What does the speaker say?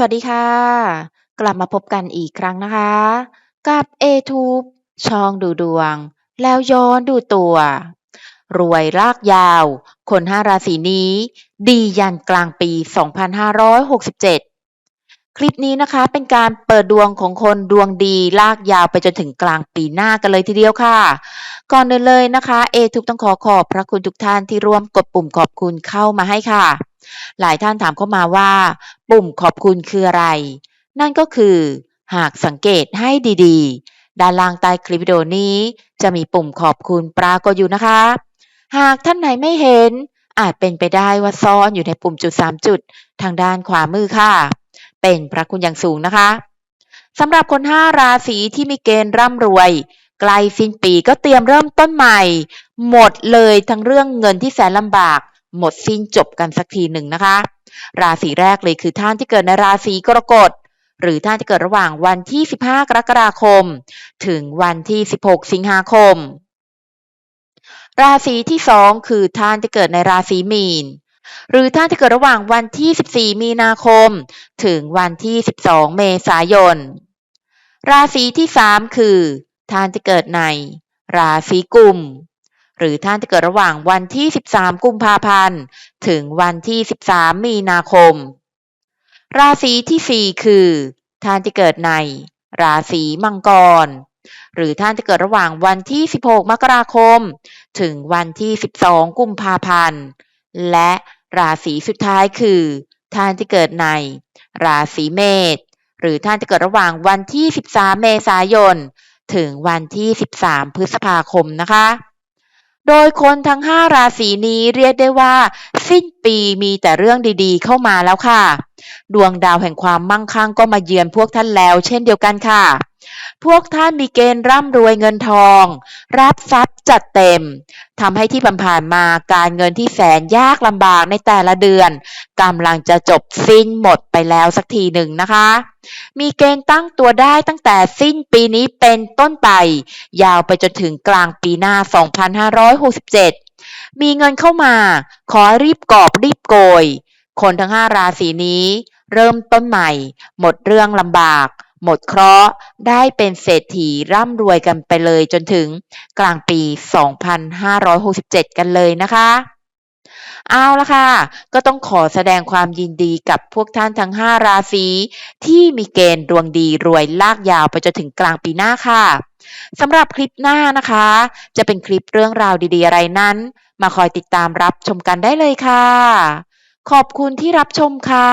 สวัสดีค่ะ กลับมาพบกันอีกครั้งนะคะ กับ A-Tube ช่องดูดวง แล้วย้อนดูตัว รวยรากยาว คน5ราศีนี้ ดียันกลางปี 2567 คลิปนี้นะคะเป็นการเปิดดวงของคนดวงดีลากยาวไปจนถึงกลางปีหน้ากันเลยทีเดียวค่ะ ก่อนอื่นเลยนะคะ A-Tube ต้องขอขอบพระคุณทุกท่านที่ร่วมกดปุ่มขอบคุณเข้ามาให้ค่ะหลายท่านถามเข้ามาว่า ปุ่มขอบคุณคืออะไร นั่นก็คือ หากสังเกตให้ดีๆ ด้านล่างใต้คลิปวิดีโอนี้ จะมีปุ่มขอบคุณปรากฏอยู่นะคะ หากท่านไหนไม่เห็น อาจเป็นไปได้ว่าซ่อนอยู่ในปุ่มจุด 3 จุด ทางด้านขวามือค่ะ เป็นพระคุณอย่างสูงนะคะสำหรับคน 5 ราศีที่มีเกณฑ์ร่ำรวยใกล้สิ้นปีก็เตรียมเริ่มต้นใหม่ หมดเลยทั้งเรื่องเงินที่แสนลำบาก หมดสิ้นจบกันสักทีหนึ่งนะคะ ราศีแรกเลยคือท่านที่เกิดในราศีกรกฎหรือท่านที่เกิดระหว่างวันที่ 15 กรกฎาคม ถึงวันที่ 16 สิงหาคม ราศีที่สองคือท่านที่เกิดในราศีมีน หรือท่านที่เกิดระหว่างวันที่ 14 มีนาคม ถึงวันที่ 12 เมษายน ราศีที่สามคือท่านที่เกิดในราศีกุม หรือท่านที่เกิดระหว่างวันที่ 13 กุมภาพันธ์ ถึงวันที่ 13 มีนาคม ราศีที่สี่คือ ท่านที่เกิดใน ราศีมังกร หรือท่านที่เกิดระหว่างวันที่ 16 มกราคม ถึงวันที่ 12 กุมภาพันธ์ และราศีสุดท้ายคือ ท่านที่เกิดใน ราศีเมษ หรือท่านที่เกิดระหว่างวันที่ 13 เมษายน ถึงวันที่ 13 พฤษภาคมนะคะ โดยคนทั้ง 5 ราศีนี้เรียกได้ว่า สิ้นปีมีแต่เรื่องดีๆ เข้ามาแล้วค่ะ ดวงดาวแห่งความมั่งคั่งก็มาเยือนพวกท่านแล้ว เช่นเดียวกันค่ะ พวกท่านมีเกณฑ์ร่ำรวยเงินทอง รับทรัพย์จัดเต็มทำให้ที่ผ่านมาการเงินที่แสนยากลำบากในแต่ละเดือนกำลังจะจบสิ้นหมดไปแล้วสักทีหนึ่งนะคะ มีเกณฑ์ตั้งตัวได้ตั้งแต่สิ้นปีนี้เป็นต้นไป ยาวไปจนถึงกลางปีหน้า 2567 มีเงินเข้ามาขอรีบกอบรีบโกย คนทั้ง 5 ราศีนี้ เริ่มต้นใหม่ หมดเรื่องลำบาก หมดเคราะห์ได้เป็นเศรษฐีร่ำรวยกันไปเลยจนถึงกลางปี 2567 กันเลยนะคะเอาละค่ะ ก็ต้องขอแสดงความยินดีกับพวกท่านทั้ง 5 ราศีที่มีเกณฑ์ดวงดีรวยลากยาวไปจนถึงกลางปีหน้าค่ะสำหรับคลิปหน้านะคะ จะเป็นคลิปเรื่องราวดีๆ อะไรนั้น มาคอยติดตามรับชมกันได้เลยค่ะ ขอบคุณที่รับชมค่ะ